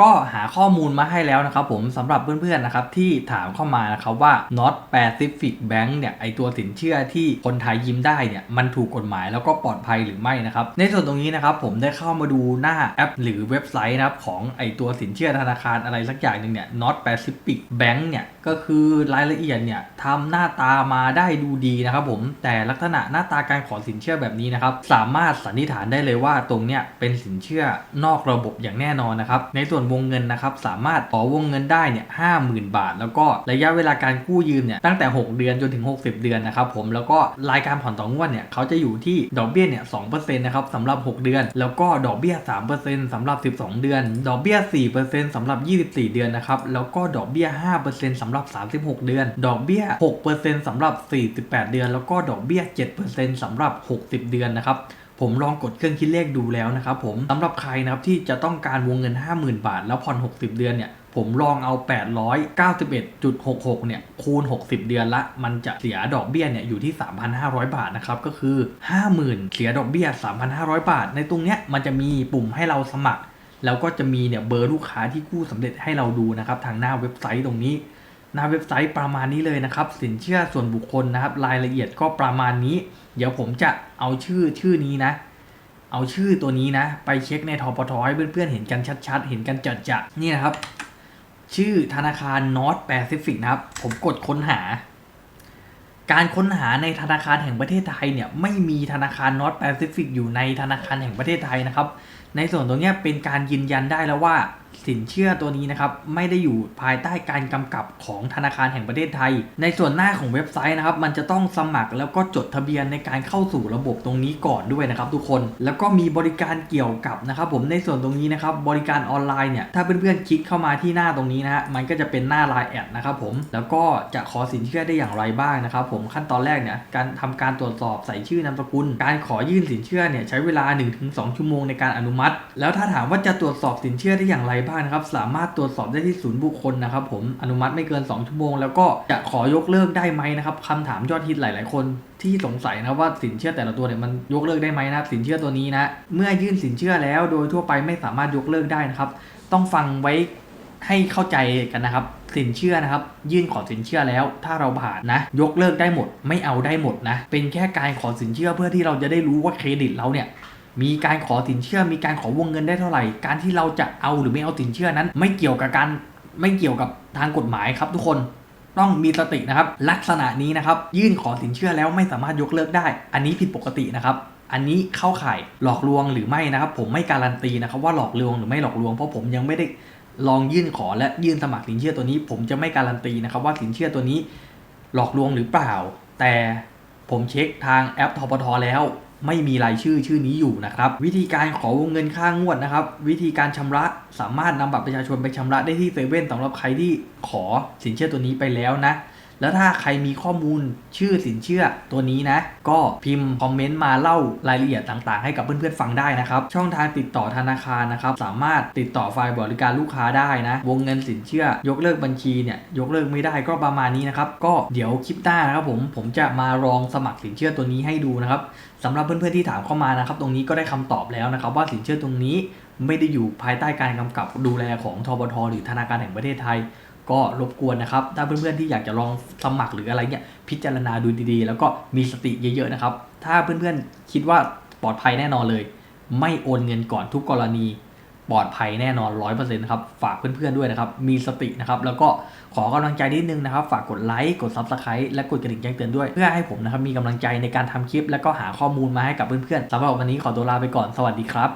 ก็หาข้อมูลมาให้แล้วนะครับผมสำหรับเพื่อนๆนะครับที่ถามเข้ามานะครับว่า Not Pacific Bank เนี่ยไอตัวสินเชื่อที่คนไทยยืมได้เนี่ยมันถูกกฎหมายแล้วก็ปลอดภัยหรือไม่นะครับในส่วนตรงนี้นะครับผมได้เข้ามาดูหน้าแอป หรือเว็บไซต์นะครับของไอตัวสินเชื่อธนาคารอะไรสักอย่างหนึ่งเนี่ย Not Pacific Bank เนี่ย ก็คือรายละเอียดเนี่ยทำหน้าตามาได้ดูดีนะครับผมแต่ลักษณะหน้าตาการขอสินเชื่อแบบนี้นะครับสามารถสันนิษฐานได้เลยว่าตรงเนี้ยเป็นสินเชื่อนอกระบบอย่างแน่นอนนะครับในส่วนวงเงินนะครับสามารถขอวงเงินได้เนี่ยห้าหมื่นบาท แล้วก็ระยะเวลาการกู้ยืมเนี่ยตั้งแต่ 6 เดือนจนถึง 60 เดือนนะครับผมแล้วก็รายการผ่อนต่องวดเนี่ยเขาจะอยู่ที่ดอกเบี้ยเนี่ยสองเปอร์เซ็นต์นะครับสำหรับ 6 เดือน แล้วก็ดอกเบี้ย3%สำหรับ 12 เดือน ดอกเบี้ย4%สำหรับ 24 เดือนนะครับแล้วก็ดอกเบี้ย5%สำหรับ36 เดือน ดอกเบี้ย 6%สำหรับ 48 เดือน แล้วก็ดอกเบี้ย 7%สำหรับ 60 เดือนนะครับผมลองกดเครื่องคิดเลขดูแล้วนะครับผมสำหรับใครนะครับที่จะต้องการวงเงิน 50,000 บาท แล้วผ่อน 60 เดือนเนี่ยผมลองเอา 891.66 เนี่ยคูณ 60 เดือนละ มันจะเสียดอกเบี้ยเนี่ยอยู่ที่ 3,500 บาทนะครับก็คือ 50,000 เสียดอกเบี้ย 3,500 บาท ในตรงเนี้ยมันจะมีปุ่มให้เราสมัคร แล้วก็จะมีเนี่ยเบอร์ลูกค้าที่กู้สำเร็จให้เราดูนะครับทางหน้าเว็บไซต์ตรงนี้ น้าเว็บไซต์ประมาณนี้เลยนะครับ สินเชื่อส่วนบุคคลนะครับ รายละเอียดก็ประมาณนี้ เดี๋ยวผมจะเอาชื่อชื่อนี้นะ เอาชื่อตัวนี้นะ ไปเช็คในทปทให้เพื่อนๆเห็นกันชัดๆ เห็นกันจัดจะๆนี่นะครับ ชื่อธนาคาร North Pacific นะครับ ผมกดค้นหา การค้นหาในธนาคารแห่งประเทศไทยเนี่ยไม่มีธนาคาร North Pacific อยู่ในธนาคารแห่งประเทศไทยนะครับ ในส่วนตรงนี้เป็นการยืนยันได้แล้วว่าสินเชื่อตัวนี้นะครับไม่ได้อยู่ภายใต้การกำกับของธนาคารแห่งประเทศไทย ในส่วนหน้าของเว็บไซต์นะครับมันจะต้องสมัครแล้วก็จดทะเบียนในการเข้าสู่ระบบตรงนี้ก่อนด้วยนะครับทุกคน แล้วก็มีบริการเกี่ยวกับนะครับผมในส่วนตรงนี้นะครับบริการออนไลน์เนี่ยถ้าเพื่อนๆคลิกเข้ามาที่หน้าตรงนี้นะฮะมันก็จะเป็นหน้าไลน์แอดนะครับผมแล้วก็จะขอสินเชื่อได้อย่างไรบ้างนะครับผมขั้นตอนแรกเนี่ยการทำการตรวจสอบใส่ชื่อนามสกุล การขอยื่นสินเชื่อเนี่ยใช้เวลา 1-2 ชั่วโมงในการอนุมัติ แล้วถ้าถามว่าจะตรวจสอบสินเชื่อได้อย่างไรบ้างนะครับ สามารถตรวจสอบได้ที่ศูนย์บุคคลนะครับผมอนุมัติไม่เกิน 2 ชั่วโมง แล้วก็จะขอยกเลิกได้ไหมนะครับคำถามยอดฮิตหลาย ๆ คนที่สงสัยนะครับว่าสินเชื่อแต่ละตัวเนี่ยมันยกเลิกได้ไหมนะครับสินเชื่อตัวนี้นะเมื่อยื่นสินเชื่อแล้วโดยทั่วไปไม่สามารถยกเลิกได้นะครับต้องฟังไว้ให้เข้าใจกันนะครับ สินเชื่อนะครับ ยื่นขอสินเชื่อแล้ว ถ้าเราผ่านนะ ยกเลิกได้หมด ไม่เอาได้หมดนะ เป็นแค่การขอสินเชื่อเพื่อที่เราจะได้รู้ว่าเครดิตเราเนี่ย มีการขอสินเชื่อ มีการขอวงเงินได้เท่าไหร่ การที่เราจะเอาหรือไม่เอาสินเชื่อนั้น ไม่เกี่ยวกับการไม่เกี่ยวกับทางกฎหมายครับทุกคนต้องมีสตินะครับ ลักษณะนี้นะครับ ยื่นขอสินเชื่อแล้วไม่สามารถยกเลิกได้ อันนี้ผิดปกตินะครับ อันนี้เข้าข่ายหลอกลวงหรือไม่นะครับ ผมไม่การันตีนะครับว่าหลอกลวงหรือไม่หลอกลวงเพราะผมยังไม่ได้ลองยื่นขอและยื่นสมัครสินเชื่อตัวนี้ ผมจะไม่การันตีนะครับ ว่าสินเชื่อตัวนี้ หลอกลวงหรือเปล่า แต่ผมเช็คทางแอปทปทแล้ว ไม่มีรายชื่อชื่อนี้อยู่นะครับ วิธีการขอวงเงินค่างวดนะครับ วิธีการชำระสามารถนำบัตรประชาชนไปชำระได้ที่เซเว่นสำหรับใครที่ขอสินเชื่อตัวนี้ไปแล้วนะ แล้วถ้าใครมีข้อมูลชื่อสินเชื่อตัวนี้นะ ก็พิมพ์คอมเมนต์มาเล่ารายละเอียดต่างๆ ให้กับเพื่อนๆฟังได้นะครับ ช่องทางติดต่อธนาคารนะครับ สามารถติดต่อฝ่ายบริการลูกค้าได้นะ วงเงินสินเชื่อ ยกเลิกบัญชีเนี่ยยกเลิกไม่ได้ก็ประมาณนี้นะครับ ก็เดี๋ยวคลิปหน้านะครับผมผมจะมาลองสมัครสินเชื่อตัวนี้ให้ดูนะครับสำหรับเพื่อนๆที่ถามเข้ามานะครับ ตรงนี้ก็ได้คำตอบแล้วนะครับ ว่าสินเชื่อตรงนี้ไม่ได้อยู่ภายใต้การกำกับดูแลของทบทหรือธนาคารแห่งประเทศไทย ก็รบกวนนะครับ ถ้าเพื่อนๆที่อยากจะลองสมัครหรืออะไรเนี่ยพิจารณาดูดีๆ แล้วก็มีสติเยอะๆนะครับ ถ้าเพื่อนๆคิดว่าปลอดภัยแน่นอนเลย ไม่โอนเงินก่อนทุกกรณีปลอดภัยแน่นอน 100%ครับ ฝากเพื่อนๆด้วยนะครับ มีสตินะครับ แล้วก็ขอกำลังใจนิดนึงนะครับ ฝากกดไลค์ กด Subscribe และกดกระดิ่งแจ้งเตือนด้วย เพื่อให้ผมนะครับ มีกำลังใจในการทำคลิป และก็หาข้อมูลมาให้กับเพื่อนๆสำหรับวันนี้ขอตัวลาไปก่อน สวัสดีครับ